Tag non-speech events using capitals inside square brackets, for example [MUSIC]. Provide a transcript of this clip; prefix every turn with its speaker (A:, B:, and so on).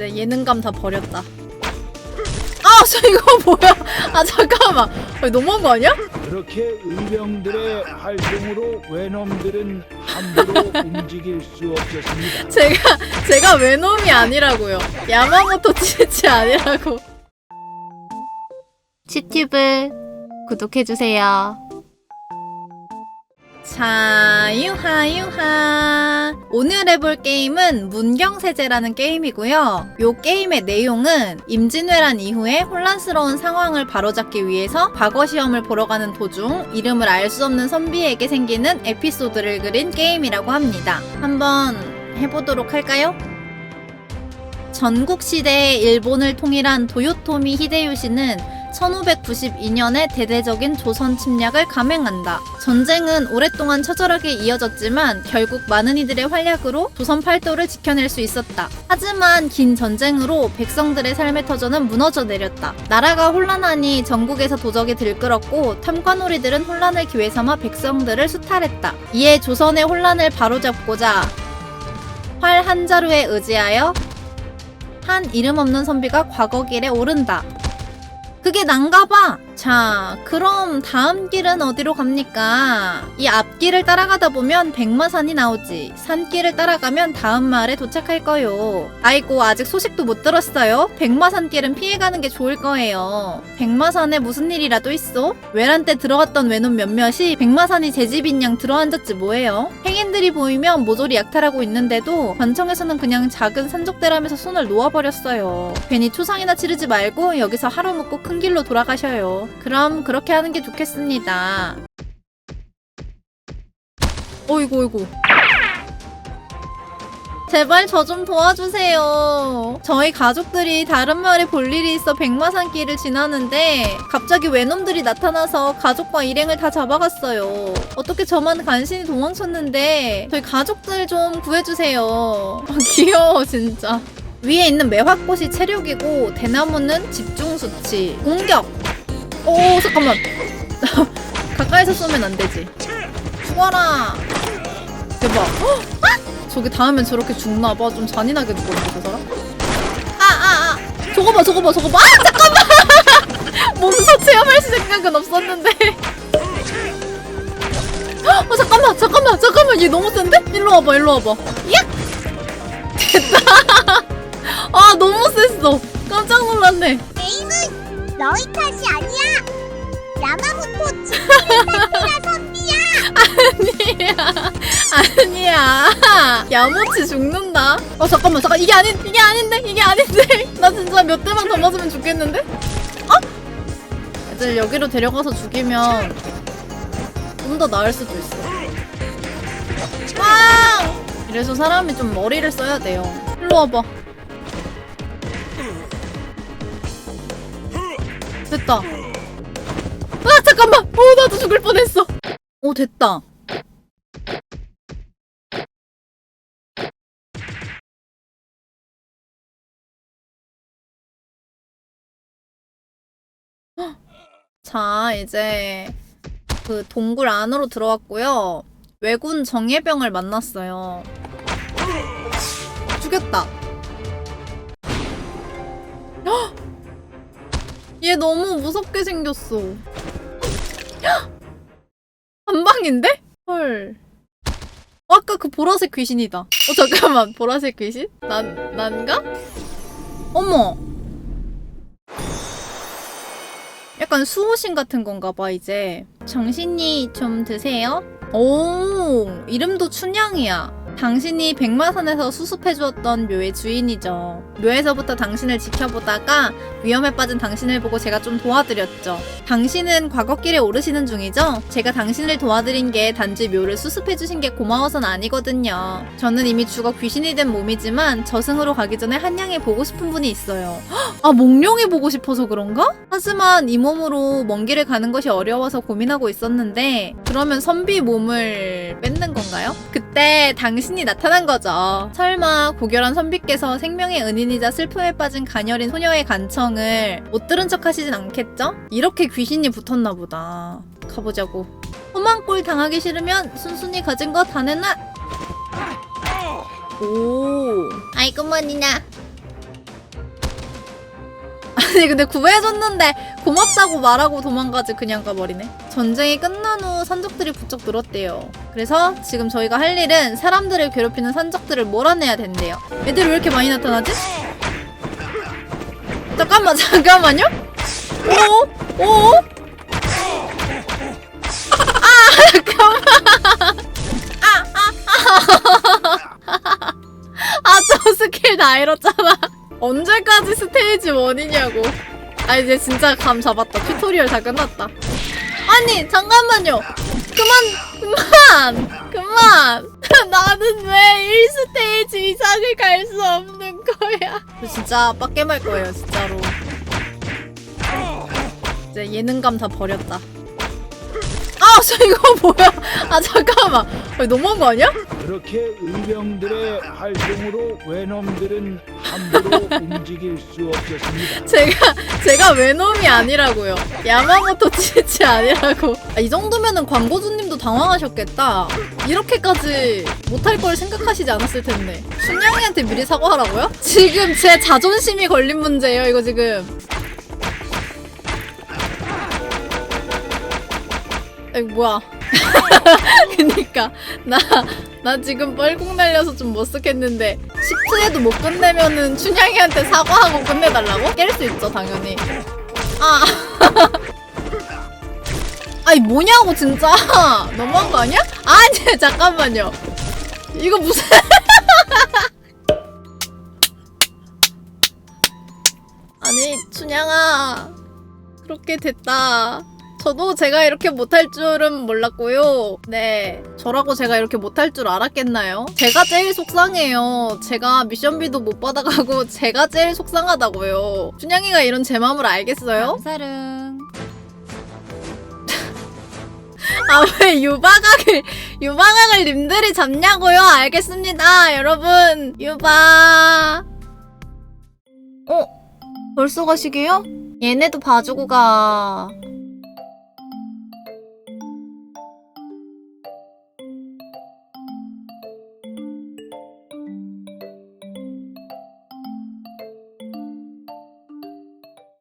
A: 이제 예능감 다 버렸다. 아, [LAUGHS] 저 이거 뭐야? 아, 잠깐만. 아니, 너무한 거 아니야?
B: 그렇게 의병들의 활동으로 외놈들은 함부로 [LAUGHS] 움직일 수 없었습니다.
A: 제가 제가 외놈이 아니라고요. 야마모토 치치 아니라고. 치튜브 구독해 주세요. 자, 유하 유하. 오늘 해볼 게임은 문경세제라는 게임이고요. 요 게임의 내용은 임진왜란 이후에 혼란스러운 상황을 바로잡기 위해서 과거 시험을 보러 가는 도중 이름을 알 수 없는 선비에게 생기는 에피소드를 그린 게임이라고 합니다. 한번 해보도록 할까요? 전국 시대에 일본을 통일한 도요토미 히데요시는 1592년에 대대적인 조선 침략을 감행한다. 전쟁은 오랫동안 처절하게 이어졌지만 결국 많은 이들의 활약으로 조선 팔도를 지켜낼 수 있었다. 하지만 긴 전쟁으로 백성들의 삶의 터전은 무너져 내렸다. 나라가 혼란하니 전국에서 도적이 들끓었고 탐관오리들은 혼란을 기회 삼아 백성들을 수탈했다. 이에 조선의 혼란을 바로잡고자 활 한 자루에 의지하여 한 이름 없는 선비가 과거 길에 오른다. 그게 난가 봐. 자, 그럼 다음 길은 어디로 갑니까? 이 앞길을 따라가다 보면 백마산이 나오지. 산길을 따라가면 다음 마을에 도착할 거요. 아이고, 아직 소식도 못 들었어요. 백마산 길은 피해가는 게 좋을 거예요. 백마산에 무슨 일이라도 있어? 외란 때 들어갔던 외놈 몇몇이 백마산이 제 집인 양 들어앉았지 뭐예요? 행인들이 보이면 모조리 약탈하고 있는데도 관청에서는 그냥 작은 산적대라면서 손을 놓아버렸어요. 괜히 초상이나 치르지 말고 여기서 하루 묵고 큰 길로 돌아가셔요. 그럼 그렇게 하는 게 좋겠습니다. 어이구 어이구. 제발 저 좀 도와주세요. 저희 가족들이 다른 마을에 볼 일이 있어 백마산 길을 지나는데 갑자기 외놈들이 나타나서 가족과 일행을 다 잡아갔어요. 어떻게 저만 간신히 도망쳤는데 저희 가족들 좀 구해주세요. 아, 귀여워 진짜. 위에 있는 매화꽃이 체력이고 대나무는 집중 수치. 공격. 오 잠깐만. [LAUGHS] 가까이서 쏘면 안 되지. 죽어라. 대박. 헉! 아! 저기 닿으면 저렇게 죽나봐. 좀 잔인하게 죽거든요, 저 사람. 아, 아, 아. 저거 봐, 저거 봐, 저거 봐. 아, 잠깐만! [LAUGHS] 몸소 체험할 생각은 없었는데. 어, 잠깐만, 잠깐만, 잠깐만. 얘 너무 센데? 일로 와봐, 일로 와봐. 야! 됐다. [LAUGHS] 아, 너무 셌어. 깜짝 놀랐네.
C: 게임은 너희 탓이 아니야. 야마모토 지키는 선비야.
A: 아니야. 아니야. 야모치 죽는다. 어, 잠깐만, 잠깐. 이게 아닌, 이게 아닌데? 이게 아닌데? [LAUGHS] 나 진짜 몇 대만 더 맞으면 죽겠는데? 어? 애들 여기로 데려가서 죽이면 좀 더 나을 수도 있어. 빵! 이래서 사람이 좀 머리를 써야 돼요. 일로 와봐. 됐다. 아, 잠깐만! 어, 나도 죽을 뻔했어. 오, 됐다. 자, 이제 그 동굴 안으로 들어왔고요. 왜군 정예병을 만났어요. 죽였다. 얘 너무 무섭게 생겼어. 헉! 한방인데? 헐. 어, 아까 그 보라색 귀신이다. 어, 잠깐만. 보라색 귀신? 난, 난가? 어머. 약간 수호신 같은 건가 봐, 이제. 정신이 좀 드세요? 오, 이름도 춘향이야. 당신이 백마산에서 수습해 주었던 묘의 주인이죠. 묘에서부터 당신을 지켜보다가 위험에 빠진 당신을 보고 제가 좀 도와드렸죠. 당신은 과거길에 오르시는 중이죠? 제가 당신을 도와드린 게 단지 묘를 수습해 주신 게 고마워서는 아니거든요. 저는 이미 죽어 귀신이 된 몸이지만 저승으로 가기 전에 한양에 보고 싶은 분이 있어요. 아, 몽룡이 보고 싶어서 그런가? 하지만 이 몸으로 먼 길을 가는 것이 어려워서 고민하고 있었는데 그러면 선비 몸을 뺏는 건가요? 그 때 당신이 나타난 거죠. 설마 고결한 선비께서 생명의 은인이자 슬픔에 빠진 가녀린 소녀의 간청을 못 들은 척 하시진 않겠죠? 이렇게 귀신이 붙었나 보다. 가보자고. 험한 꼴 당하기 싫으면 순순히 가진 거 다 내놔. 오. 아이고 머니나. 아니 근데 구해줬는데 고맙다고 말하고 도망가지 그냥 가버리네. 전쟁이 끝난 후 산적들이 부쩍 늘었대요. 그래서 지금 저희가 할 일은 사람들을 괴롭히는 산적들을 몰아내야 된대요. 애들이 왜 이렇게 많이 나타나지? 잠깐만 [LAUGHS] 잠깐만요. 오 오. [LAUGHS] 아 잠깐만. [LAUGHS] 아저 스킬 다 잃었잖아. 언제까지 스테이지 1이냐고. 아 이제 진짜 감 잡았다. 튜토리얼 다 끝났다. 아니 잠깐만요. 그만 그만 그만. [LAUGHS] 나는 왜 1스테이지 이상을 갈 수 없는 거야? 저 진짜 빡게말 거예요 진짜로. 이제 예능감 다 버렸다. 아, 저 이거 뭐야? 아, 잠깐만. 아, 너무한 거 아니야?
B: 그렇게 의병들의 활동으로 외놈들은 함부로 [LAUGHS] 움직일 수 없었습니다.
A: 제가 제가 외놈이 아니라고요. 야마모토 치치 아니라고. 아, 이 정도면은 광고주님도 당황하셨겠다. 이렇게까지 못할 걸 생각하시지 않았을 텐데. 순양이한테 미리 사과하라고요? 지금 제 자존심이 걸린 문제예요. 이거 지금. 에이 뭐야? [LAUGHS] 그니까 나 나 지금 뻘궁 날려서 좀 머쓱했는데 10트에도 못 끝내면은 춘향이한테 사과하고 끝내달라고? 깰 수 있죠 당연히. 아. [LAUGHS] 아니 뭐냐고 진짜. [LAUGHS] 너무한 거 아니야? 아니 잠깐만요. 이거 무슨? 아니 춘향아. 그렇게 됐다 저도 제가 이렇게 못할 줄은 몰랐고요. 네. 저라고 제가 이렇게 못할 줄 알았겠나요? 제가 제일 속상해요. 제가 미션비도 못 받아가고 [LAUGHS] 제가 제일 속상하다고요. 춘향이가 이런 제 마음을 알겠어요?
D: 사릉 [LAUGHS]
A: 아, 왜 유바각을, 유바각을 님들이 잡냐고요? 알겠습니다. 여러분, 유바. 어? 벌써 가시게요? 얘네도 봐주고 가.